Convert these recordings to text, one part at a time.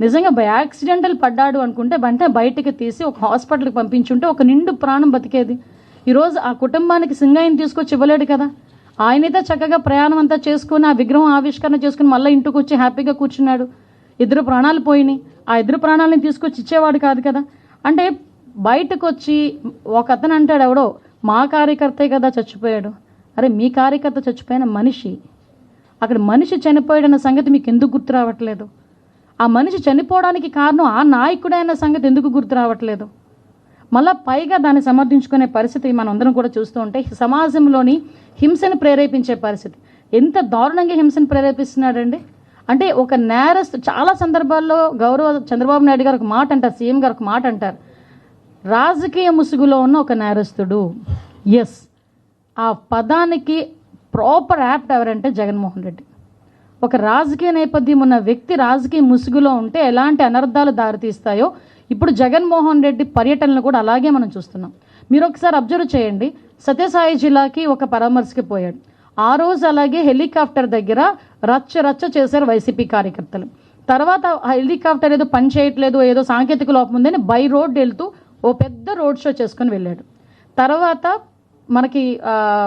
నిజంగా by accidental పడ్డాడు అనుకుంటే వెంటనే బయటకి తీసి ఒక హాస్పిటల్కి పంపించుంటే ఒక నిండు ప్రాణం బతికేది. ఈరోజు ఆ కుటుంబానికి సింగాయిని తీసుకొచ్చి ఇవ్వలేడు కదా. ఆయనైతే చక్కగా ప్రయాణం అంతా చేసుకుని ఆ విగ్రహం ఆవిష్కరణ చేసుకుని మళ్ళీ ఇంటికి వచ్చి హ్యాపీగా కూర్చున్నాడు. ఇద్దరు ప్రాణాలు పోయినాయి. ఆ ఇద్దరు ప్రాణాలను తీసుకొచ్చి ఇచ్చేవాడు కాదు కదా. అంటే బయటకు వచ్చి ఒక అతను అంటాడు ఎవడో మా కార్యకర్తే కదా చచ్చిపోయాడు. అరే మీ కార్యకర్త చచ్చిపోయిన మనిషి. అక్కడ మనిషి చనిపోయాడన్న సంగతి మీకు ఎందుకు గుర్తు రావట్లేదు? ఆ మనిషి చనిపోవడానికి కారణం ఆ నాయకుడైన సంగతి ఎందుకు గుర్తు రావట్లేదు? మళ్ళా పైగా దాన్ని సమర్థించుకునే పరిస్థితి మనం అందరం కూడా చూస్తూ ఉంటే సమాజంలోని హింసను ప్రేరేపించే పరిస్థితి. ఎంత దారుణంగా హింసను ప్రేరేపిస్తున్నాడండి. అంటే ఒక నేరస్తు చాలా సందర్భాల్లో గౌరవ చంద్రబాబు నాయుడు గారు ఒక మాట అంటారు సీఎం గారు ఒక మాట అంటారు. రాజకీయ ముసుగులో ఉన్న ఒక నేరస్తుడు. ఎస్ ఆ పదానికి ప్రాపర్ యాప్ట్ ఎవరంటే జగన్మోహన్ రెడ్డి. ఒక రాజకీయ నేపథ్యం ఉన్న వ్యక్తి రాజకీయ ముసుగులో ఉంటే ఎలాంటి అనర్థాలు దారితీస్తాయో ఇప్పుడు జగన్మోహన్ రెడ్డి పర్యటనలు కూడా అలాగే మనం చూస్తున్నాం. మీరు ఒకసారి అబ్జర్వ్ చేయండి. సత్యసాయి జిల్లాకి ఒక పరామర్శకి పోయాడు. ఆ రోజు అలాగే హెలికాప్టర్ దగ్గర రచ్చ రచ్చ చేశారు వైసీపీ కార్యకర్తలు. తర్వాత హెలికాప్టర్ ఏదో పని చేయట్లేదు ఏదో సాంకేతిక లోపం ఉందని బై రోడ్ వెళ్తూ ఓ పెద్ద రోడ్ షో చేసుకుని వెళ్ళాడు. తర్వాత మనకి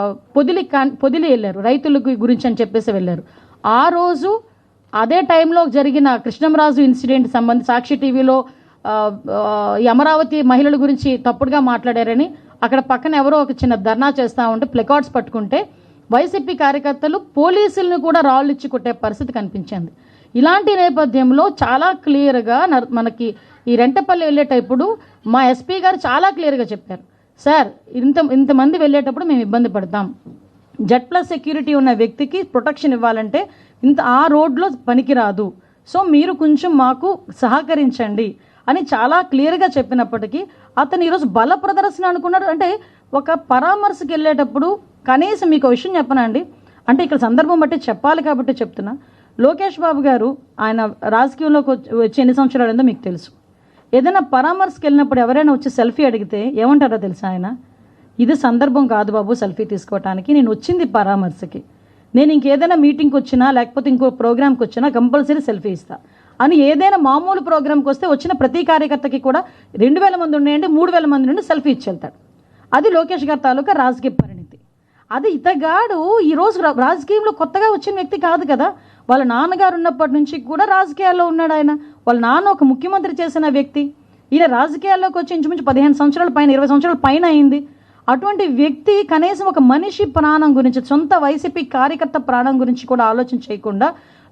పొదిలి కాన్- పొదిలి వెళ్ళారు. రైతుల గురించి అని చెప్పేసి వెళ్ళారు. ఆ రోజు అదే టైంలో జరిగిన కృష్ణంరాజు ఇన్సిడెంట్ సంబంధించి సాక్షి టీవీలో ఈ అమరావతి మహిళల గురించి తప్పుడుగా మాట్లాడారని అక్కడ పక్కన ఎవరో ఒక చిన్న ధర్నా చేస్తూ ఉంటే ప్లెకార్డ్స్ పట్టుకుంటే వైసీపీ కార్యకర్తలు పోలీసులను కూడా రాళ్ళు ఇచ్చి కొట్టే పరిస్థితి కనిపించింది. ఇలాంటి నేపథ్యంలో చాలా క్లియర్గా నర్- మనకి ఈ రెంటపల్లి వెళ్ళేటప్పుడు మా ఎస్పీ గారు చాలా క్లియర్గా చెప్పారు. సార్ ఇంత ఇంతమంది వెళ్ళేటప్పుడు మేము ఇబ్బంది పడతాం. జెడ్ ప్లస్ సెక్యూరిటీ ఉన్న వ్యక్తికి ప్రొటెక్షన్ ఇవ్వాలంటే ఇంత ఆ రోడ్లో పనికిరాదు. సో మీరు కొంచెం మాకు సహకరించండి అని చాలా క్లియర్గా చెప్పినప్పటికీ అతను ఈరోజు బల ప్రదర్శన అనుకున్నాడు. అంటే ఒక పరామర్శకు వెళ్ళేటప్పుడు కనీసం మీకు విషయం చెప్పనండి అంటే ఇక్కడ సందర్భం బట్టి చెప్పాలి కాబట్టి చెప్తున్నా. లోకేష్ బాబు గారు ఆయన రాజకీయంలోకి వచ్చి వచ్చి ఎన్ని సంవత్సరాలు అయిందో మీకు తెలుసు. ఏదైనా పరామర్శకు వెళ్ళినప్పుడు ఎవరైనా వచ్చి సెల్ఫీ అడిగితే ఏమంటారో తెలుసా ఆయన? ఇది సందర్భం కాదు బాబు సెల్ఫీ తీసుకోవటానికి నేను వచ్చింది పరామర్శకి. నేను ఇంకేదైనా మీటింగ్కి వచ్చినా లేకపోతే ఇంకో ప్రోగ్రామ్కి వచ్చినా కంపల్సరీ సెల్ఫీ ఇస్తా. అని ఏదైనా మామూలు ప్రోగ్రామ్కి వస్తే వచ్చిన ప్రతి కార్యకర్తకి కూడా రెండు వేల మంది ఉన్నాయండి మూడు వేల మంది నుండి సెల్ఫీ ఇచ్చి వెళ్తాడు అది లోకేష్ గారి తాలూకా రాజకీయ పరిణితి. అది ఇతగాడు ఈరోజు రాజకీయంలో కొత్తగా వచ్చిన వ్యక్తి కాదు కదా. వాళ్ళ నాన్నగారు ఉన్నప్పటి నుంచి కూడా రాజకీయాల్లో ఉన్నాడు ఆయన. వాళ్ళ నాన్న ఒక ముఖ్యమంత్రి చేసిన వ్యక్తి. ఈయన రాజకీయాల్లోకి వచ్చి ఇంచుమించు పదిహేను సంవత్సరాల పైన ఇరవై సంవత్సరాల పైన అయింది. అటువంటి వ్యక్తి కనీసం ఒక మనిషి ప్రాణం గురించి సొంత వైసీపీ కార్యకర్త ప్రాణం గురించి కూడా ఆలోచన చేయకుండా